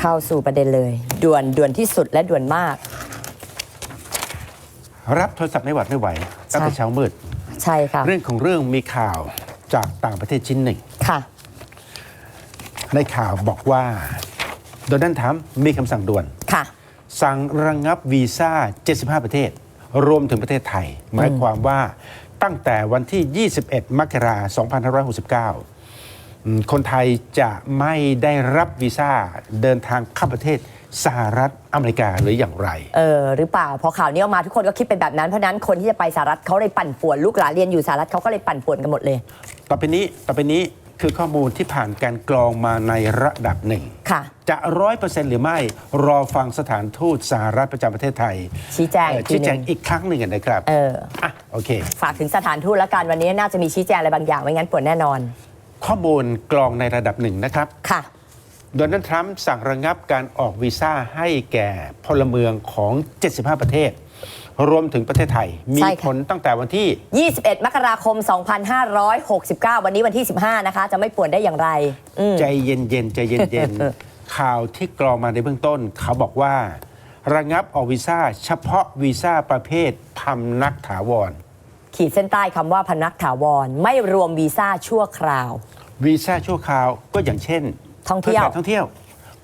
เข้าสู่ประเด็นเลย ด่วนด่วนที่สุดและด่วนมาก รับโทรศัพท์ไม่หวัดไม่ไหวตั้งแต่ใช่เช้ามืด ใช่ค่ะ เรื่องของเรื่องมีข่าวจากต่างประเทศชิ้นหนึ่ง ค่ะ ในข่าวบอกว่าโดนัลด์ทรัมป์มีคำสั่งด่วน ค่ะ สั่งระงงับวีซ่า 75 ประเทศ รวมถึงประเทศไทย หมายความว่าตั้งแต่วันที่ 21 มกราคม2569อืม คนไทยจะไม่ได้รับวีซ่าเดินทางเข้าประเทศสหรัฐอเมริกาหรืออย่างไร เออ หรือเปล่า พอข่าวนี้ออกมาทุกคนก็คิดเป็นแบบนั้น เพราะฉะนั้นคนที่จะไปสหรัฐเขาเลยปั่นป่วนลูกหลานเรียนอยู่สหรัฐเขาก็เลยปั่นป่วนกันหมดเลย ต่อไปนี้ต่อไปนี้คือข้อมูลที่ผ่านการกรองมาในระดับหนึ่งค่ะจะร้อยเปอร์เซ็นต์หรือไม่รอฟังสถานทูตสหรัฐประจำประเทศไทย ชี้แจงเอ่อีอกทีชี้หแจนึงงอีกครั้งหนึ่งนะครับ เอออะโอเค ฝากถึงสถานทูตแล้วกันวันนี้น่าจะมีชี้แจงอะไรบางอย่างไม่งั้นป่วนแน่นอน ข้อมูลกรองในระดับหนึ่งนะครับ ค่ะโดนัลด์ทรัมป์สั่งระงับการออกวีซ่าให้แก่พลเมืองของ 75 ประเทศ รวมถึงประเทศไทย มีใช่ค่ะ ผลตั้งแต่วันที่ 21 มกราคม 2569 วันนี้วันที่ 15 นะคะ จะไม่ป่วนได้อย่างไรอืม ใจเย็นๆใจเย็นๆ ข่าวที่กรองมาในเบื้องต้น เขาบอกว่า ระงับออกวีซ่าเฉพาะวีซ่าประเภทพำนักถาวร ขีดเส้นใต้คำว่าพนักถาวร ไม่รวมวีซ่าชั่วคราว วีซ่าชั่วคราวก็อย่างเช่นท่องเที่ยว พื่การท่องเที่ยว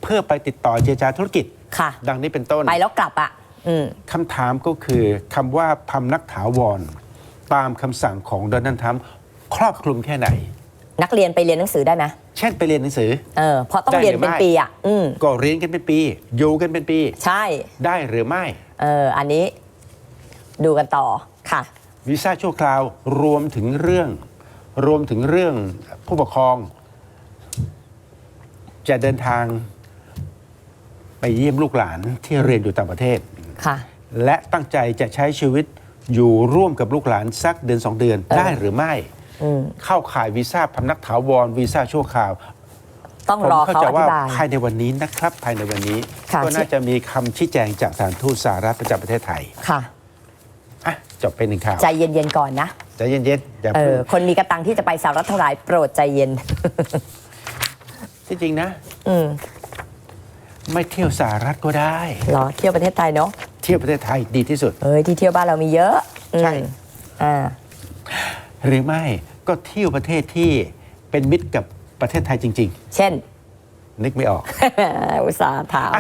เพื่อไปติดต่อเจรจาธุรกิจ ค่ะ ดังนี้เป็นต้น ไปแล้วกลับอะอืม คำถามก็คือคำว่าพำนักถาวร ตามคำสั่งของโดนัลด์ทรัมป์ครอบคลุมแค่ไหน นักเรียนไปเรียนหนังสือได้ไหมเช่นไปเรียนหนังสือ เออเพราะต้องได้เรียนหรือเป็นไม่ ปีอะ อืม ก็เรียนกันเป็นปี อยู่กันเป็นปี ใช่ ได้หรือไม่เอออันนี้ ดูกันต่อค่ะ วีซ่าชั่วคราวรวมถึงเรื่อง รวมถึงเรื่องผู้ปกครอง จะเดินทางไปเยี่ยมลูกหลานที่เรียนอยู่ต่างประเทศ ค่ะ และตั้งใจจะใช้ชีวิตอยู่ร่วมกับลูกหลานสักเดือนสองเดือนเออ ได้หรือไม่ อืมเข้าข่ายวีซ่าพำนักถาวรวีซ่าชั่วคราวต้องผมรอเข้าเขาใจอธิว่าบาย ภายในวันนี้นะครับ ภายในวันนี้ ค่ะ ก็น่าจะมีคำชี้แจงจากสถานทูตสหรัฐประจำประเทศไทยค่ะ อะจบเป็นหนึ่งข่าว ใจเย็นๆก่อนนะ ใจเย็นๆอย่าเอเพิ่องคนมีกระตังที่จะไปสหรัฐเท่าไหร่โปรดใจเย็น ที่จริงนะ อืมไม่เที่ยวสหรัฐก็ได้ เหรอเที่ยวประเทศไทยเนาะเที่ยวประเทศไทยดีที่สุด เอ้ยที่เที่ยวบ้านเรามีเยอะอืมใช่ อ่าหรือไม่ก็เที่ยวประเทศที่เป็นมิตรกับประเทศไทยจริง เช่น ๆ นึกไม่ออก อุตสาห์ถาม